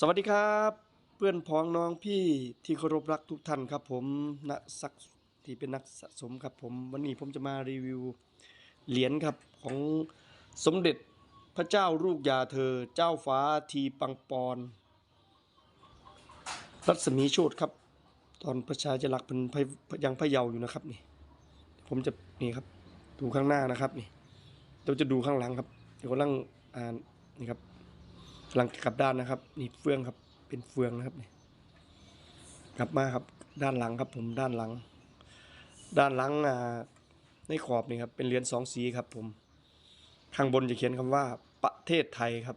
สวัสดีครับ เพื่อนพ้องน้องพี่ที่เคารพรักทุกท่านครับผมนักสักที่เป็นนักสะสมครับผม วันนี้ผมจะมารีวิวเหรียญครับของสมเด็จพระเจ้าลูกยาเธอ เจ้าฟ้าทีปังปอนรัศมีโชตครับ ตอนพระชาจะลักเป็นยังพะเยาอยู่นะครับนี่ ผมจะนี่ครับดูข้างหน้านะครับนี่เราจะดูข้างหลังครับเดี๋ยวกำลังอ่านนี่ครับ ลังกลับด้านนะครับ นี่เฟืองครับ เป็นเฟืองนะครับนี่กลับมาครับ ด้านหลังครับ ผมด้านหลัง ด้านหลังอ่าในขอบนี่ครับ เป็นเหรียญสองสีครับ ผม ข้างบนจะเขียนคำว่าประเทศไทยครับ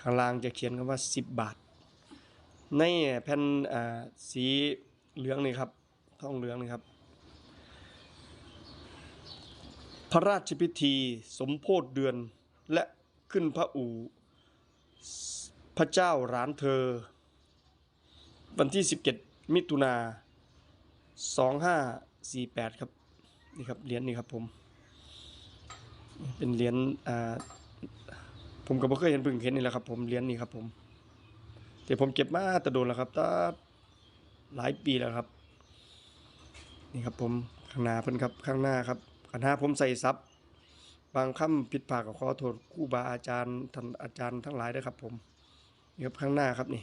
ข้างล่างจะเขียนคำว่าสิบบาท ในแผ่นอ่าสีเหลืองนี่ครับทองเหลืองนี่ครับ พระราชพิธีสมโพธิเดือนและขึ้นพระอู่ พระเจ้าร้านเธอ วันที่ 17 มิถุนา2548 ครับ นี่ครับเหรียญนี่ครับผม เป็นเหรียญอ่าผมก็บ่เคยเห็นเพิ่งเห็นนี่แหละครับผมเหรียญนี่ครับผมแต่ผมเก็บมาแต่โดนแล้วครับตั้งหลายปีแล้วครับ นี่ครับผมข้างหน้าเพิ่นครับข้างหน้าครับข้างหน้าผมใส่ซับ บางคำผิดพลาดก็ขอโทษครูบาอาจารย์ท่านอาจารย์ทั้งหลายด้วยครับ ผมนี่ครับข้างหน้าครับนี่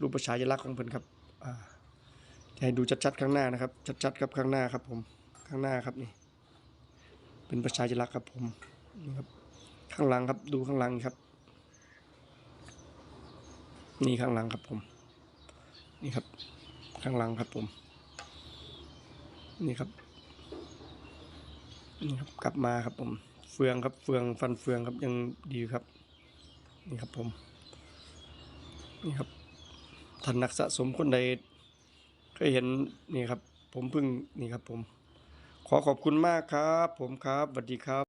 รูปประชายลักษณ์ของเพิ่นครับอ่าจะให้ดูชัดๆข้างหน้านะครับ ชัดๆครับข้างหน้าครับ ผมข้างหน้าครับนี่ เป็นประชายลักษณ์ครับผมนี่ครับ ข้างหลังครับดูข้างหลังครับ นี่ข้างหลังครับผม นี่ครับ ข้างหลังครับผม นี่ครับนี่ครับ กลับมาครับผม เฟืองครับเฟืองฟันเฟืองครับยังดีอยู่ครับนี่ครับผมนี่ครับท่านนักสะสมคนใดเคยเห็นนี่ครับ ผมเพิ่งนี่ครับผม ขอขอบคุณมากครับ ผมครับสวัสดีครับ